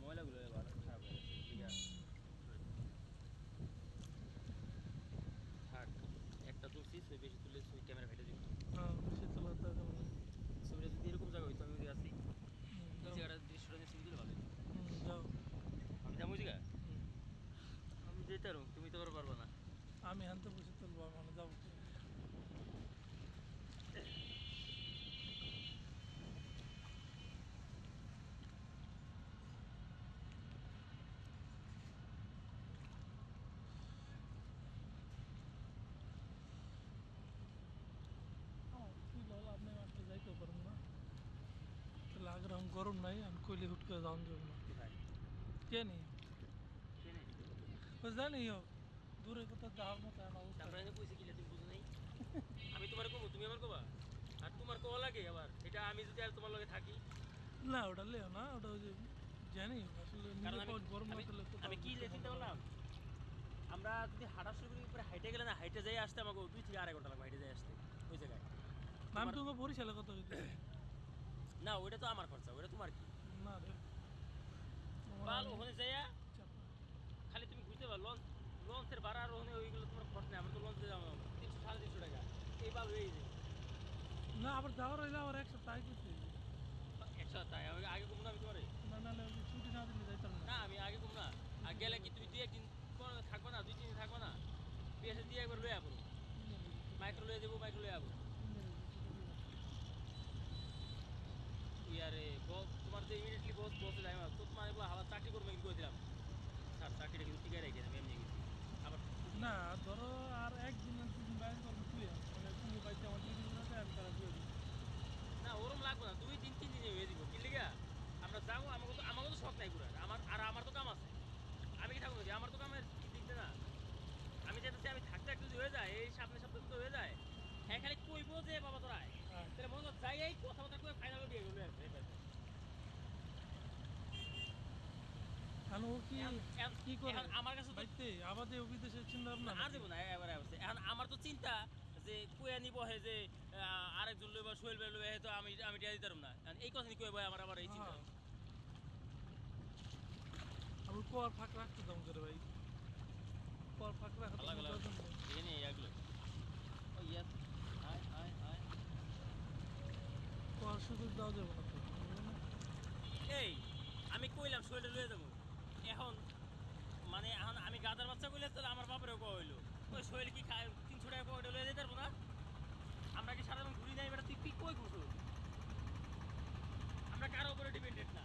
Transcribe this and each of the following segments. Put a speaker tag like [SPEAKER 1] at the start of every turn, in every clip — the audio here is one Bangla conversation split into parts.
[SPEAKER 1] ময়লাগুলো এবার খারাপ হয়ে গেছে ঠিক আছে থাক একটা তুলছি ছবি বেশি তুললে ছবি ক্যামেরা ফেটে দিব
[SPEAKER 2] হ্যাঁ বেশি তোলার দরকার নেই
[SPEAKER 1] ছবিটা যদি এরকম জায়গা হইতো আমি যদি আসি
[SPEAKER 2] হুম,
[SPEAKER 1] এই
[SPEAKER 2] যাও।
[SPEAKER 1] জায়গাটা দৃশ্যটা নিয়ে ছবি তুলে ভালো হতো।
[SPEAKER 2] হুম, যাও
[SPEAKER 1] আমি যাব ওই জায়গা
[SPEAKER 2] হুম।
[SPEAKER 1] আমি যেতে পারব তুমি তো আবার পারব না
[SPEAKER 2] আমি হানতে বসে তুলবো মানে যাব আমার কি হলো আপনি মাঠে যাইতেও পারেন না তাহলে আগের আমি গরম নাই আমি কইলে হুট করে যাওয়ান যাব না কে নেই জানি দূরে কোথাও যাওয়ার মতো অবস্থা
[SPEAKER 1] আমি কিলে তুমি বুঝো নাই আমি তোমার কমো তুমি আমার কবা আর তোমার কোয়া লাগে আবার এটা আমি যদি আর তোমার লগে থাকি
[SPEAKER 2] না ওটা লেও না ওটা ওই যে জানি আসলে গরম না
[SPEAKER 1] আমি- কি
[SPEAKER 2] ঘুরতে
[SPEAKER 1] চিন্তা করলাম আমরা যদি হাঁটা শুরু করি পরে হাইটে গেলে না হাইটে যাই আসতে আমাকে দুই থেকে আড়াই ঘণ্টা লাগবে হাইটে যাই আসতে ওই জায়গায়।
[SPEAKER 2] আমি তোমাকে বরিশালে কত হইতে
[SPEAKER 1] না ওইটা তো আমার খরচা ওইটা তোমার কি?
[SPEAKER 2] না রে। তোমার
[SPEAKER 1] ওখানে যাইয়া খালি তুমি ঘুরতে পারো লঞ্চ লঞ্চের ভাড়া আর ওখানে ওইগুলো তোমার খরচ নেই আমরা তো লঞ্চে যাব। তিনশো সাড়ে তিনশো টাকা এই বাল হয়ে যায়।
[SPEAKER 2] না আবার যাওয়ার হইলে আবার একশো তাই করতে হবে।
[SPEAKER 1] একশো তাই আগে কম না আমি তোমারে?
[SPEAKER 2] না ছুটি না দিলে যাইতাম না
[SPEAKER 1] আমি আগে কম না। আর গেলে কি তুমি দুই একদিন পর থাকব না দুই তিন দিন থাকব না পেয়েছে দিয়ে একবার লয়ে যাব মাইক্রো লয়ে দেবো মাইক্রো লয়ে যাব ইয়ারে বস তোমার যে ইমিডিয়েটলি বস বসে যায় তো তোমার এবার আবার চাকরি করবে কিন্তু করে দিলাম স্যার চাকরিটা কিন্তু টিকাই রেখে দেবে এমনি গেছি আবার
[SPEAKER 2] না ধরো আর একদিন না দুদিন বাইরে করব তুই মানে তুমি বাইতে আমার দুই দিন আছে আমি তারা দিয়ে দিই
[SPEAKER 1] না ওরম লাগবে না দুই তিন তিন দিনে হয়ে দিব কি লিগা আমরা যাব আমাকে তো আমাকে তো শখ নাই পুরো আমার আর আমার তো কাম আছে আমি কি থাকব নাকি? আমার তো কামের দিচ্ছে না আমি যেতে আমি থাকতে থাকতে যদি হয়ে যায় এই সামনে সপ্তাহে তো হয়ে যায় হ্যাঁ খালি কইবো যে বাবা তোরা
[SPEAKER 2] হ্যাঁ।
[SPEAKER 1] তাহলে মনে কর যাই এই কথাবার্তা করে ফাইনাল দিয়ে গেলো
[SPEAKER 2] এখন ও কি কি করে?
[SPEAKER 1] আমার কাছে
[SPEAKER 2] বিদেশের চিন্তা ভাবনা
[SPEAKER 1] আর দেবো না এবারে অবস্থা। এখন আমার তো চিন্তা যে কুয়া নিব হে যে আরেকজন লইব সোহেল ভাই লইব তো আমি আমি টিয়া দিতাম না। এই কথা নিয়ে কই আমার আবার এই চিন্তা।
[SPEAKER 2] আমি কর ফাঁক রাখতে দাম করে ভাই। কর ফাঁক রাখা তো
[SPEAKER 1] আলাগ
[SPEAKER 2] কোনো
[SPEAKER 1] আলাগ
[SPEAKER 2] দরকার নেই।
[SPEAKER 1] এখানে এগুলো ও ইয়াস হাই হাই হাই
[SPEAKER 2] কর সুযোগ দেওয়া যাবে না তো বুঝলে না?
[SPEAKER 1] এই আমি কইলাম সোহেলটা লয়ে যাব এখন মানে এখন আমি গাদার বাচ্চা কইলে তো আমার বাপেরও কয়া ওই সোহেল কি তিনশো টাকা পকেটে লয়ে যেতে পারব না আমরা কি সারাদিন ঘুরি নাই বেটা তুই কি কই ঘুরছো আমরা কারও উপরে ডিপেন্ডেড না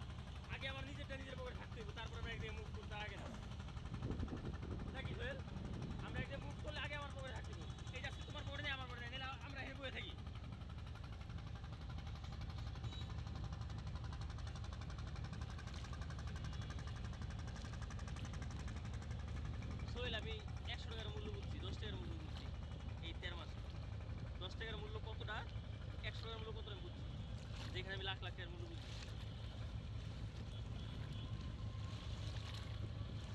[SPEAKER 1] আগে আমার নিজেরটা নিজের পকেটে থাকতে হইব তারপরে আমরা একদিকে মুভ করতে আগে না নাকি সোহেল আমরা একদিকে মুভ করলে আগে আমার পকেটে থাকতে হইব এইটা তোমার পকেটে নেই আমার পকেটে নেই নাহলে আমরা হেরে বয়ে থাকি সোহেল আমি একশো টাকার মূল্য বুঝছি দশ টাকার মূল্য বুঝছি এই তেরো মাসে দশ টাকার মূল্য কতটা একশো টাকার মূল্য কতটা আমি বুঝছি যেখানে আমি লাখ লাখ টাকার বুঝছি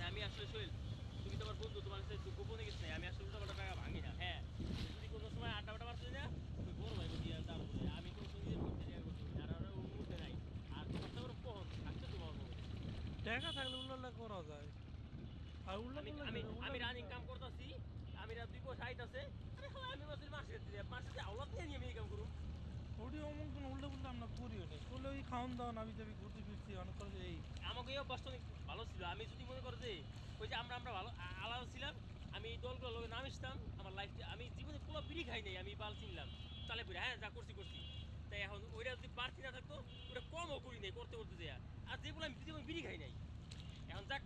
[SPEAKER 1] আমি আসলে সোহেল তুমি তোমার বন্ধু তোমার কাছে গোপনে গেছে আমি আসলে উল্টা টাকা ভাঙি না হ্যাঁ। যদি কোনো সময় আড্ডা বাটা মারতে না তুমি বড় ভাই বুঝি তার আমি কোনো নিজের মধ্যে জায়গা করতে আর ওরা ওর মধ্যে নাই। আর তোমার তো ওরা থাকছে তোমার
[SPEAKER 2] টাকা থাকলে উল্লা করা যায়। আর উল্লা
[SPEAKER 1] আমি আমি রানিং কাম করতেছি আমি রাত দুই পয়সা আইতাছে আরে আমি মাসের মাসে মাসে আওলাদ নিয়ে আমি এই কাম করুম।
[SPEAKER 2] ওটি কোনো উল্টা আমরা করিও নেই করলে ওই খাওয়ান দাওয়ান আমি যাবি ঘুরতে ফিরছি অনেক করে এই।
[SPEAKER 1] আমাকে এই অভ্যাসটা অনেক ভালো ছিল। আমি যদি মনে করো যে ওই যে আমরা আমরা ভালো আলাদা ছিলাম আমি এই দলগুলো লোকে নাম ইসতাম আমার লাইফ আমি জীবনে পুরো বিড়ি খাই নাই আমি বাল চিনলাম। তাহলে বিড়ি হ্যাঁ যা করছি করছি। তাই এখন ওইটা যদি বাড়তি না থাকতো ওটা কমও করি নাই করতে করতে যায়। আর যেগুলো আমি জীবনে বিড়ি খাই নাই। এখন যাক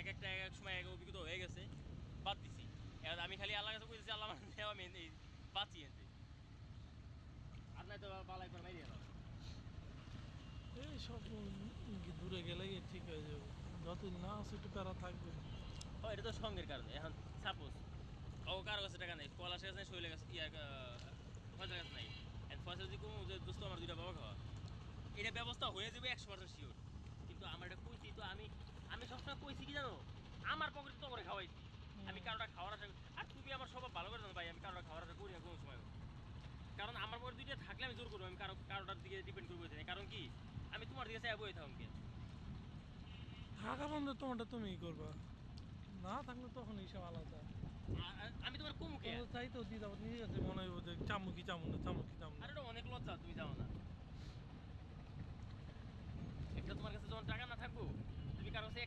[SPEAKER 1] এক একটা এক এক সময় এক অভিজ্ঞতা হয়ে গেছে বাদ দিছি। এখন আমি খালি আল্লাহ কাছে কইতেছি আল্লাহ আমার নেওয়া আমি এই বাঁচি আর নাই তো বালাই করে
[SPEAKER 2] দূরে গেলেই ঠিক হয়ে যাবে। যতদিন না আছে একটু প্যারা থাকবে।
[SPEAKER 1] ও এটা তো সঙ্গের কারণে। এখন সাপোজ ও কারও কাছে টাকা নেই পলাশের কাছে নেই শৈলের কাছে ইয়া ফয়সালের কাছে নাই। এখন ফয়সাল যদি কমু যে দোস্ত আমার দুইটা বাবা খাওয়া। এটা ব্যবস্থা হয়ে যাবে একশো পার্সেন্ট শিওর কিন্তু আমার এটা কইছি তো আমি আমি সবসময় কইছি কি জানো? আমার পকেটে তো করে খাওয়াইছি। আমি কারোটা খাওয়ার আশা আর তুমি আমার সব ভালো করে জানো ভাই আমি কারোটা খাওয়ার আশা করি না কোনো সময়। কারণ আমার পকেটে দুইটা থাকলে আমি জোর করব আমি কারও কারোটার দিকে
[SPEAKER 2] থাকা বন্ধু তোমারটা তুমিই করবা। না থাকলে তখন হিসাব আলাদা
[SPEAKER 1] আমি তোমার কুমুকে।
[SPEAKER 2] চাই তো দিয়ে যাব নিজে কাছে মনে হইব যে চামুকি চামু না চামুকি চামু আরে অনেক লজ্জা তুমি যাও না। একটা তোমার কাছে যখন টাকা না
[SPEAKER 1] থাকব তুমি কারও কাছে